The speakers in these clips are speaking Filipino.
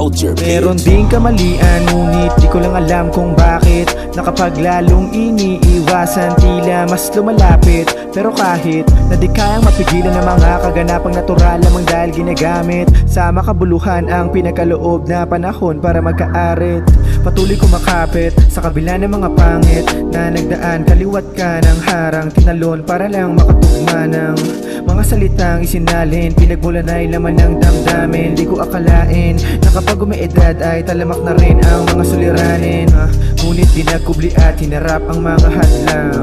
culture, Meron ding kamalian Ngunit di ko lang alam kung bakit. Na kapag lalong iniiwasan Tila mas lumalapit. Pero kahit na di kayang mapigilan Ng mga kaganapang natural lamang dahil ginagamit Sa makabuluhan ang pinagkaloob na panahon Para magkaarit. Patuloy kumakapit sa kabila ng mga pangit Na nagdaan kaliwat ka ng harang. Tinalon para lang makatugma ng salitang isinalin Pinagmulan ay laman ng damdamin. Di ko akalain na kapag umiedad ay talamak na rin ang mga suliranin. Ah, Ngunit di nagkubli at hinarap ang mga hadlang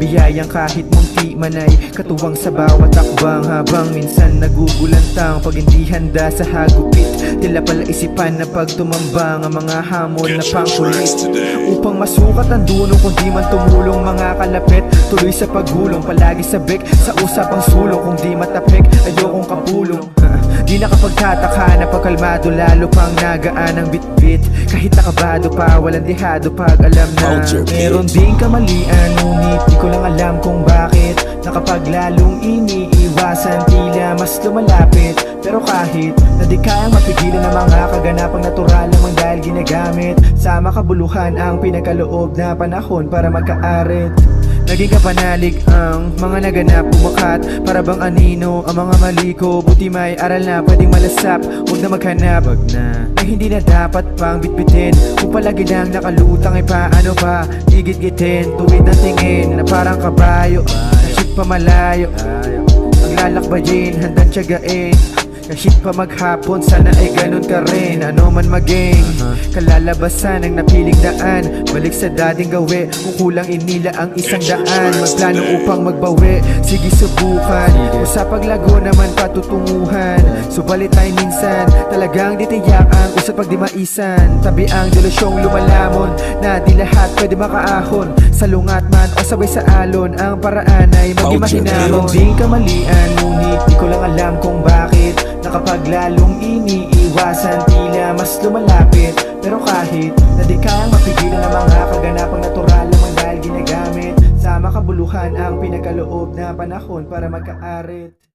Biyayang kahit munti man ay katuwang sa bawat akbang Habang minsan nagugulantang pag hindi handa sa hagupit Tila pala isipan na pag tumambang ang mga hamon na pangkulit. Upang masukat ang dulo kung di man tumulong mga kalapit Tuloy sa paggulong, palagi sabik Sa usapang sulong kung di matapik Ayokong kapulong Di nakapagtataka na pagkalmado Lalo pang nagaan ang bitbit. Kahit nakabado pa, walang dihado Pag alam na meron ding kamalian. Ngunit di ko lang alam kung bakit Na kapag lalong iniiwasan Tila mas lumalapit. Pero kahit na di kayang mapigilan Ng mga kaganapang natural lamang dahil ginagamit Sa makabuluhan ang pinagkaloob na panahon Para magkaarit. Naging kapanalig ang mga naganap Pumakat para bang anino Ang mga mali ko Buti may aral na pwedeng malasap Huwag na maghanap. Wag na. Na hindi na dapat pang bitbitin. Kung palagi lang nakalutang ay paano pa Gigit-gitin? Tuwid ng tingin Na parang kabayo Nasip pa malayo lalakbayin Handang tiyagain kahit pa maghapon, sana ay ganun ka rin. Ano man maging Kalalabasan ng napiling daan. Balik sa dating gawi Kung kulang inila ang isang daan. Magplano upang magbawi. Sige subukan. O sa paglago naman patutunguhan. Subalit ay minsan Talagang ditiyak ang usat pag di maisan. Tabi ang delasyong lumalamon Na di lahat pwede makaahon. Sa lungat man o sabay sa alon Ang paraan ay maging mahinahon. Ding kamalian Ngunit di ko lang alam kung bakit Na kapag lalong iniiwasan Tila mas lumalapit. Pero kahit na di kayang mapigilan Ng mga kaganapang natural lamang dahil ginagamit Sa makabuluhan ang pinagkaloob na panahon Para magkaarit